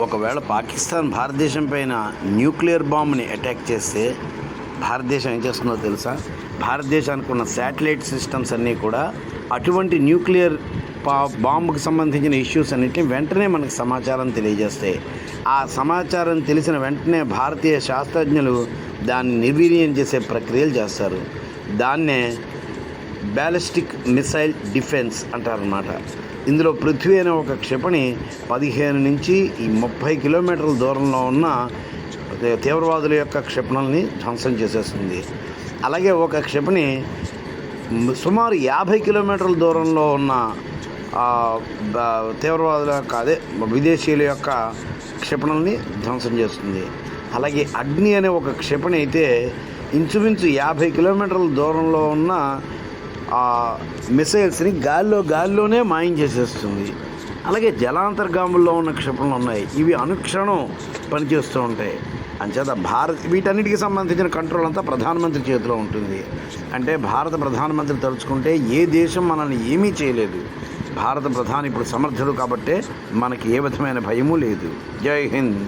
ఒకవేళ పాకిస్తాన్ భారతదేశం పైన న్యూక్లియర్ బాంబుని అటాక్ చేస్తే భారతదేశం ఏం చేస్తుందో తెలుసా? భారతదేశానికి ఉన్న శాటిలైట్ సిస్టమ్స్ అన్నీ కూడా అటువంటి న్యూక్లియర్ పా బాంబుకి సంబంధించిన ఇష్యూస్ అన్నిటిని వెంటనే మనకు సమాచారం తెలియజేస్తాయి ఆ సమాచారం తెలిసిన వెంటనే భారతీయ శాస్త్రజ్ఞులు దాన్ని నిర్వీర్యం చేసే ప్రక్రియలు చేస్తారు. దాన్నే బ్యాలిస్టిక్ మిసైల్ డిఫెన్స్ అంటారనమాట ఇందులో పృథ్వీ అనే ఒక క్షిపణి పదిహేను నుంచి ఈ ముప్పై కిలోమీటర్ల దూరంలో ఉన్న తీవ్రవాదుల యొక్క క్షిపణల్ని ధ్వంసం చేసేస్తుంది. అలాగే ఒక క్షిపణి సుమారు యాభై కిలోమీటర్ల దూరంలో ఉన్న తీవ్రవాదుల యొక్క అదే విదేశీయుల యొక్క క్షిపణల్ని ధ్వంసం చేస్తుంది. అలాగే అగ్ని అనే ఒక క్షిపణి అయితే ఇంచుమించు యాభై కిలోమీటర్ల దూరంలో ఉన్న ఆ మిసైల్స్ని గాల్లో గాల్లోనే మాయం చేసేస్తుంది. అలాగే జలాంతర్గాముల్లో ఉన్న క్షిపణులు ఉన్నాయి. ఇవి అనుక్షణం పనిచేస్తూ ఉంటాయి. అంచేత భారత్ వీటన్నిటికీ సంబంధించిన కంట్రోల్ అంతా ప్రధానమంత్రి చేతిలో ఉంటుంది. అంటే భారత ప్రధానమంత్రి తలుచుకుంటే ఏ దేశం మనల్ని ఏమీ చేయలేదు. భారత ప్రధాని ఇప్పుడు సమర్థుడు కాబట్టే మనకి ఏ విధమైన భయము లేదు. జై హింద్.